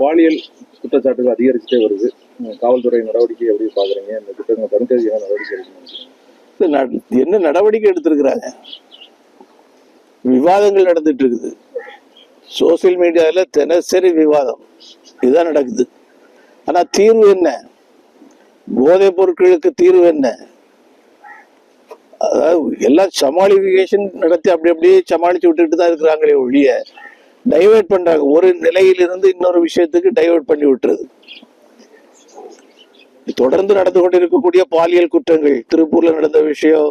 பாலியல் குற்றச்சாட்டுகள் அதிகரிச்சுட்டே வருது. காவல்துறை நடவடிக்கை எப்படி பாக்குறீங்க? இந்த குற்றங்களை தடுக்கிறது என்ன நடவடிக்கை என்ன நடவடிக்கை எடுத்திருக்கிறாங்க? விவாதங்கள் நடந்துட்டு இருக்குது. சோசியல் மீடியால தினசரி விவாதம். இதுதான் நடக்குது. ஆனா தீர்வு என்ன? போதைப் பொருட்களுக்கு தீர்வு என்ன? அதாவது எல்லாம் சமாளிஃபிகேஷன் நடத்தி அப்படி அப்படியே சமாளிச்சு விட்டுட்டு தான் இருக்கிறாங்களே ஒழிய டைவர்ட் பண்றாங்க. ஒரு நிலையிலிருந்து இன்னொரு விஷயத்துக்கு டைவர்ட் பண்ணி விட்டுறது. தொடர்ந்து நடந்து கொண்டிருக்கக்கூடிய பாலியல் குற்றங்கள் திருப்பூர்ல நடந்த விஷயம்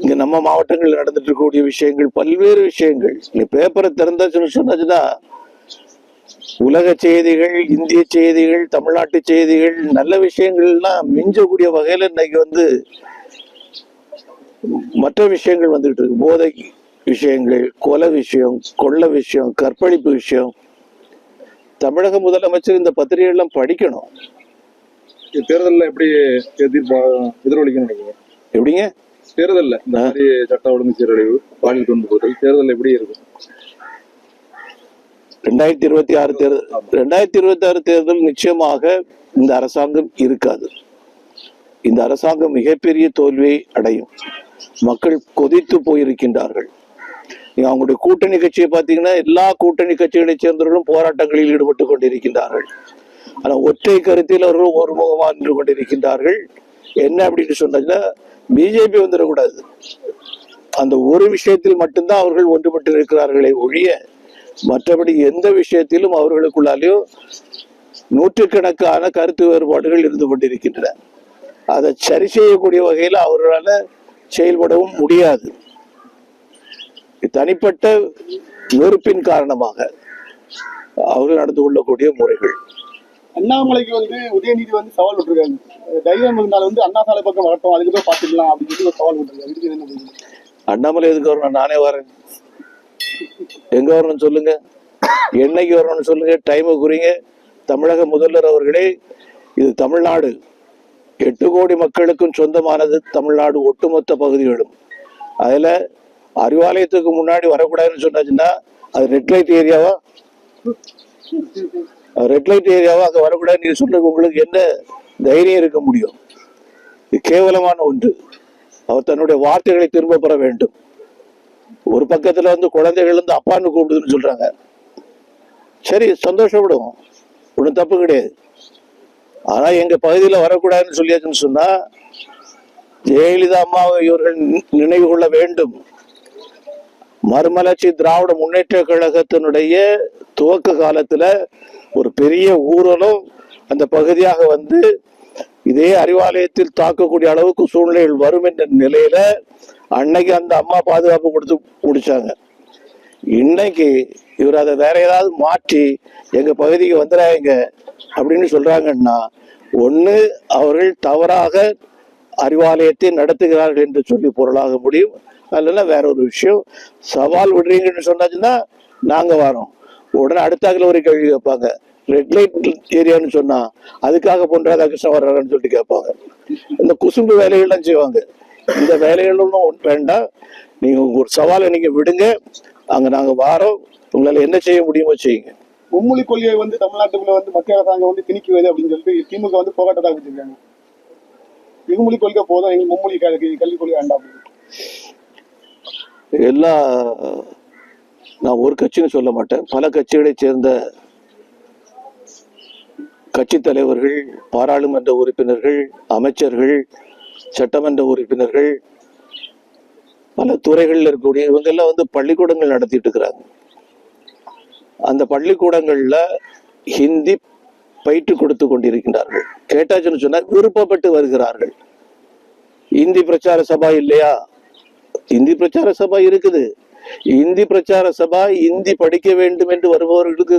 இங்க நம்ம மாவட்டங்களில் நடந்துட்டு இருக்கக்கூடிய விஷயங்கள் பல்வேறு விஷயங்கள். நீ பேப்பரை திறந்தாச்சுன்னு சொன்னாச்சுன்னா உலக செய்திகள் இந்திய செய்திகள் தமிழ்நாட்டு செய்திகள் நல்ல விஷயங்கள்லாம் மிஞ்சக்கூடிய வகையில இன்னைக்கு வந்து மற்ற விஷயங்கள் வந்துட்டு இருக்கு. போதைக்கு விஷயங்கள் கொலை விஷயம் கொள்ள விஷயம் கற்பழிப்பு விஷயம். தமிழக முதலமைச்சர் இந்த பத்திரிகைகள்லாம் படிக்கணும். தேர்தல்ல எப்படி நினைக்கிறீங்க எப்படிங்க? தேர்தல்ல இந்த மாதிரி சட்ட ஒழுங்கு சீரழிவு பாலியல் துன்புறுத்தல் தேர்தல் எப்படி இருக்கும்? ரெண்டாயிரத்தி இருபத்தி ஆறு தேர்தல் ரெண்டாயிரத்தி இருபத்தி ஆறு தேர்தல் நிச்சயமாக இந்த அரசாங்கம் இருக்காது. இந்த அரசாங்கம் மிகப்பெரிய தோல்வியை அடையும். மக்கள் கொதித்து போயிருக்கின்றார்கள். அவங்களுடைய கூட்டணி கட்சியை பார்த்தீங்கன்னா எல்லா கூட்டணி கட்சிகளை சேர்ந்தவர்களும் போராட்டங்களில் ஈடுபட்டு கொண்டிருக்கின்றார்கள். ஆனால் ஒற்றை கருத்தில் அவர்கள் ஒருமுகமாக நின்று கொண்டிருக்கின்றார்கள். என்ன அப்படின்னு சொன்னாங்கன்னா பிஜேபி வந்துடக்கூடாது. அந்த ஒரு விஷயத்தில் மட்டும்தான் அவர்கள் ஒன்றுபட்டு இருக்கிறார்களே ஒழிய மற்றபடி எந்த விஷயத்திலும் அவர்களுக்குள்ளாலேயோ நூற்றுக்கணக்கான கருத்து வேறுபாடுகள் இருந்து கொண்டிருக்கின்றன. அதை சரி செய்யக்கூடிய வகையில் அவர்களால் செயல்படவும் முடியாது. தனிப்பட்ட வெறுப்பின் காரணமாக அவர்கள் நடந்து கொள்ளக்கூடிய முறைகள். அண்ணாமலைக்கு வந்து உதயநிதி வந்து சவால் விட்டுருக்காங்க. தைரியம் இருந்தாலும் வந்து அண்ணா சாலை பக்கம் வரட்டும் அதுக்கு போய் பார்த்துக்கலாம் அப்படின்னு சொல்லி ஒரு சவால் விட்டுருக்காங்க? அண்ணாமலை எதுக்கு வரணும்? நானே வரேன். எங்க வரணும்னு சொல்லுங்க. என்னைக்கு வரணும்னு சொல்லுங்க. டைமை குறிங்க. தமிழக முதல்வர் அவர்களே இது தமிழ்நாடு. எட்டு கோடி மக்களுக்கும் சொந்தமானது தமிழ்நாடு ஒட்டுமொத்த பகுதிகளும் அதுல அறிவாலயத்துக்கு முன்னாடி வரக்கூடாதுன்னு சொன்னாச்சுன்னா அது ரெட் லைட் ஏரியாவா ரெட் லைட் ஏரியாவா அங்கே வரக்கூடாதுன்னு நீங்கள் சொல்றது உங்களுக்கு என்ன தைரியம் இருக்க முடியும்? இது கேவலமான ஒன்று. அவர் தன்னுடைய வார்த்தைகளை திரும்ப பெற வேண்டும். ஒரு பக்கத்தில் வந்து குழந்தைகள் வந்து அப்பான்னு கூப்பிடுதுன்னு சொல்றாங்க. சரி சந்தோஷப்படும். ஒன்றும் தப்பு கிடையாது. ஆனால் எங்கள் பகுதியில் வரக்கூடாதுன்னு சொல்லியாச்சுன்னு சொன்னால் ஜெயலலிதா அம்மாவை இவர்கள் நினைவு கொள்ள வேண்டும். மறுமலர்ச்சி திராவிட முன்னேற்ற கழகத்தினுடைய துவக்க காலத்துல ஒரு பெரிய ஊரலும் அந்த பகுதியாக வந்து இதே அறிவாலயத்தில் தாக்கக்கூடிய அளவுக்கு சூழ்நிலைகள் வரும் என்ற நிலையில அன்னைக்கு அந்த அம்மா பாதுகாப்பு கொடுத்து முடிச்சாங்க. இன்னைக்கு இவர் அதை வேற ஏதாவது மாற்றி எங்க பகுதிக்கு வந்துடாங்க அப்படின்னு சொல்றாங்கன்னா ஒன்று அவர்கள் தவறாக அறிவாலயத்தை நடத்துகிறார்கள் என்று சொல்லி பொருளாக முடியும். அதெல்லாம் வேற ஒரு விஷயம். சவால் விடுறீங்கன்னு சொன்னாச்சுன்னா நாங்க வரோம். உடனே அடுத்தாக்குல ஒரு கேள்வி கேட்பாங்க. ரெட் லைட் ஏரியான்னு சொன்னா அதுக்காக பொன் ராதாகிருஷ்ணன் வர்றாருன்னு சொல்லிட்டு கேட்பாங்க. இந்த குசும்பு வேலைகள்லாம் செய்வாங்க. இந்த வேலைகளும் ஒன்றும் வேண்டாம். நீங்க ஒரு சவாலை நீங்க விடுங்க. அங்க நாங்க வாரோம். உங்களால என்ன செய்ய முடியுமோ செய்யுங்க. மும்மொழி கொள்கையை வந்து தமிழ்நாட்டுக்குள்ள வந்து மத்திய அரசாங்கம் வந்து திணிக்குவது அப்படின்னு சொல்லிட்டு திமுக வந்து போராட்டத்தாக வச்சிருக்காங்க. இருமொழி கொள்கை போதும். எங்க மும்மொழி கல்வி கொள்கை வேண்டாம். அப்படின்னு. எல்லா நான் ஒரு கட்சின்னு சொல்ல மாட்டேன். பல கட்சிகளை சேர்ந்த கட்சி தலைவர்கள் பாராளுமன்ற உறுப்பினர்கள் அமைச்சர்கள் சட்டமன்ற உறுப்பினர்கள் பல துறைகளில் இருக்கக்கூடிய இவங்க எல்லாம் வந்து பள்ளிக்கூடங்கள் நடத்திட்டு இருக்கிறாங்க. அந்த பள்ளிக்கூடங்கள்ல ஹிந்தி பயிற்று கொடுத்து கொண்டிருக்கின்றார்கள். கேட்டாச்சுன்னு சொன்னா விருப்பப்பட்டு வருகிறார்கள். இந்தி பிரச்சார சபா இல்லையா? இந்தி பிரச்சார சபா இருக்குது. இந்தி பிரச்சார சபா இந்தி படிக்க வேண்டும் என்று வருபவர்களுக்கு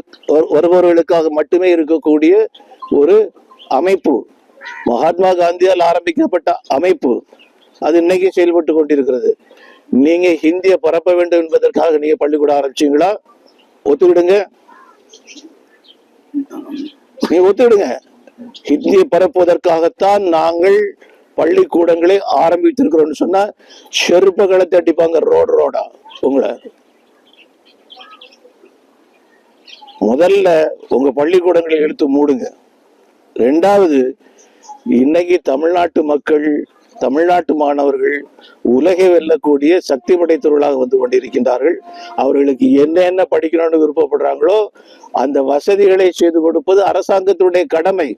வருபவர்களுக்காக மட்டுமே இருக்கக்கூடிய ஒரு அமைப்பு. மகாத்மா காந்தியால் ஆரம்பிக்கப்பட்ட அமைப்பு. அது இன்னைக்கு செயல்பட்டு கொண்டிருக்கிறது. நீங்க ஹிந்தியை பரப்ப வேண்டும் என்பதற்காக நீங்க பள்ளிக்கூடம் ஆரம்பிச்சீங்களா? ஒத்துக்கிடுங்க. நீ ஒத்துக்கிடுங்க. ஹிந்தியை பரப்புவதற்காகத்தான் நாங்கள் பள்ளிக்கூடங்களை ஆரம்பித்திருக்கிறோம்னு சொன்னா செருப்புகளை தட்டிப்பாங்க ரோடு ரோடா. உங்களை. முதல்ல உங்க பள்ளிக்கூடங்களை எடுத்து மூடுங்க. ரெண்டாவது இன்னைக்கு தமிழ்நாட்டு மக்கள் தமிழ்நாட்டு மாணவர்கள் உலகை வெல்லக்கூடிய சக்தி படைத்தவர்களாக வந்து கொண்டிருக்கின்றார்கள். அவர்களுக்கு என்னென்ன படிக்கணும்னு விருப்பப்படுறாங்களோ அந்த வசதிகளை செய்து கொடுப்பது அரசாங்கத்தினுடைய கடமை.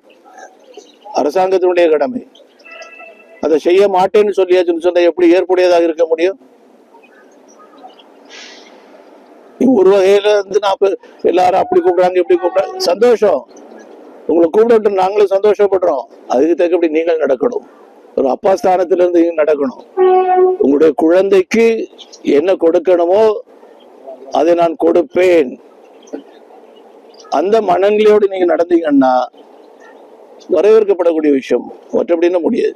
அரசாங்கத்தினுடைய கடமை. அதை செய்ய மாட்டேன்னு சொல்லியாச்சுன்னு சொன்னா எப்படி ஏற்புடையதாக இருக்க முடியும்? ஒரு வகையில இருந்து நான் எல்லாரும் அப்படி கூப்பிடுறாங்க இப்படி கூப்பிடுறாங்க. சந்தோஷம். உங்களை கூப்பிட்டு நாங்களும் சந்தோஷப்படுறோம். அதுக்கு தக்கபடி நீங்கள் நடக்கணும். ஒரு அப்பா ஸ்தானத்திலிருந்து நீங்க நடக்கணும். உங்களுடைய குழந்தைக்கு என்ன கொடுக்கணுமோ அதை நான் கொடுப்பேன். அந்த மனநிலையோடு நீங்க நடந்தீங்கன்னா வரவேற்கப்படக்கூடிய விஷயம். மற்றபடின்னு முடியாது.